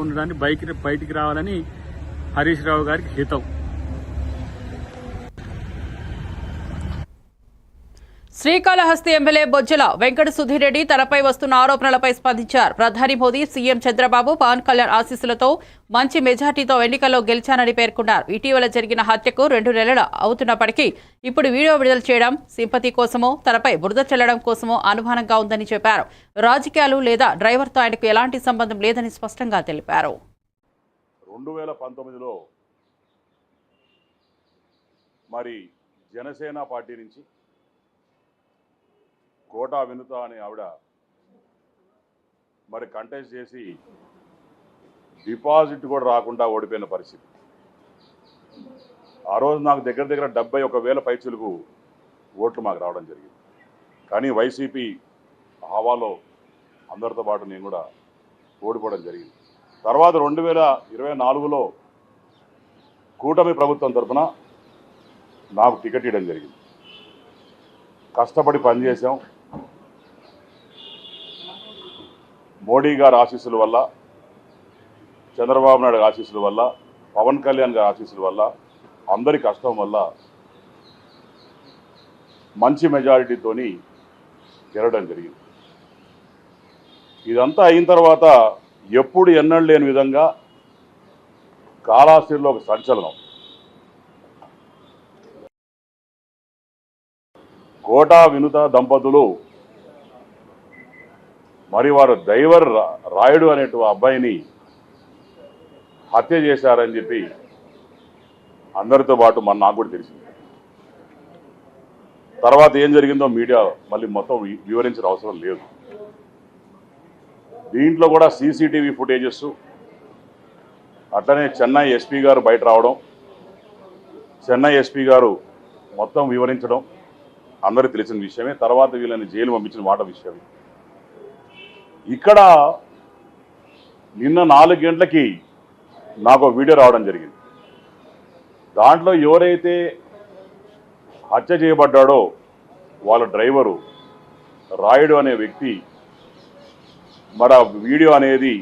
ఉండడానికి బైక్ బయటికి రావాలని హరీష్ రావు గారికి హితం. శ్రీకాళహస్తి ఎమ్మెల్యే బొజ్జల వెంకట సుధీర్ రెడ్డి తనపై వస్తున్న ఆరోపణలపై స్పందించారు. ప్రధాని మోదీ సీఎం చంద్రబాబు పవన్ కళ్యాణ్ ఆశీస్సులతో మంచి మెజార్టీతో ఎన్నికల్లో గెలిచానని పేర్కొన్నారు. ఇటీవల జరిగిన హత్యకు రెండు నెలలు అవుతున్నప్పటికీ ఇప్పుడు వీడియో విడుదల చేయడం సింపతి కోసమో తనపై బురద చల్లడం కోసమో అనుమానంగా ఉందని చెప్పారు. రాజకీయాలు లేదా డ్రైవర్తో ఆయనకు ఎలాంటి సంబంధం లేదని స్పష్టంగా తెలిపారు. రెండు వేల పంతొమ్మిదిలో మరి జనసేన పార్టీ నుంచి కోటా వినుత అనే ఆవిడ మరి కంటెస్ట్ చేసి డిపాజిట్ కూడా రాకుండా ఓడిపోయిన పరిస్థితి. ఆ రోజు నాకు దగ్గర దగ్గర డెబ్బై ఒక వేల పైచులకు ఓట్లు మాకు రావడం జరిగింది. కానీ వైసీపీ హవాలో అందరితో పాటు నేను కూడా ఓడిపోవడం జరిగింది. తర్వాత రెండు వేల ఇరవై నాలుగులో కూటమి ప్రభుత్వం తరఫున నాకు టికెట్ ఇవ్వడం జరిగింది. కష్టపడి పనిచేసాం మోడీ గారి ఆశీస్సుల వల్ల చంద్రబాబు నాయుడు ఆశీస్సుల వల్ల పవన్ కళ్యాణ్ గారి ఆశీస్సుల వల్ల అందరి కష్టం వల్ల మంచి మెజారిటీతోని గెలవడం జరిగింది. ఇదంతా అయిన తర్వాత ఎప్పుడు ఎన్నడూ లేని విధంగా కాళాస్తిలో ఒక సంచలనం. కోటా వినుత దంపతులు మరి వారు దైవర్ రాయుడు అనేటు అబ్బాయిని హత్య చేశారని చెప్పి అందరితో పాటు మన నాకు కూడా తెలిసింది. తర్వాత ఏం జరిగిందో మీడియా మళ్ళీ మొత్తం వివరించిన అవసరం లేదు. దీంట్లో కూడా సీసీటీవీ ఫుటేజెస్ అట్లనే చెన్నై ఎస్పీ గారు బయట రావడం చెన్నై ఎస్పీ గారు మొత్తం వివరించడం అందరికీ తెలిసిన విషయమే. తర్వాత వీళ్ళని జైలు పంపించిన మాట విషయమే. ఇక్కడ నిన్న నాలుగు గంటలకి నాకు వీడియో రావడం జరిగింది. దాంట్లో ఎవరైతే హత్య చేయబడ్డాడో వాళ్ళ డ్రైవరు రాయుడు అనే వ్యక్తి మరి ఆ వీడియో అనేది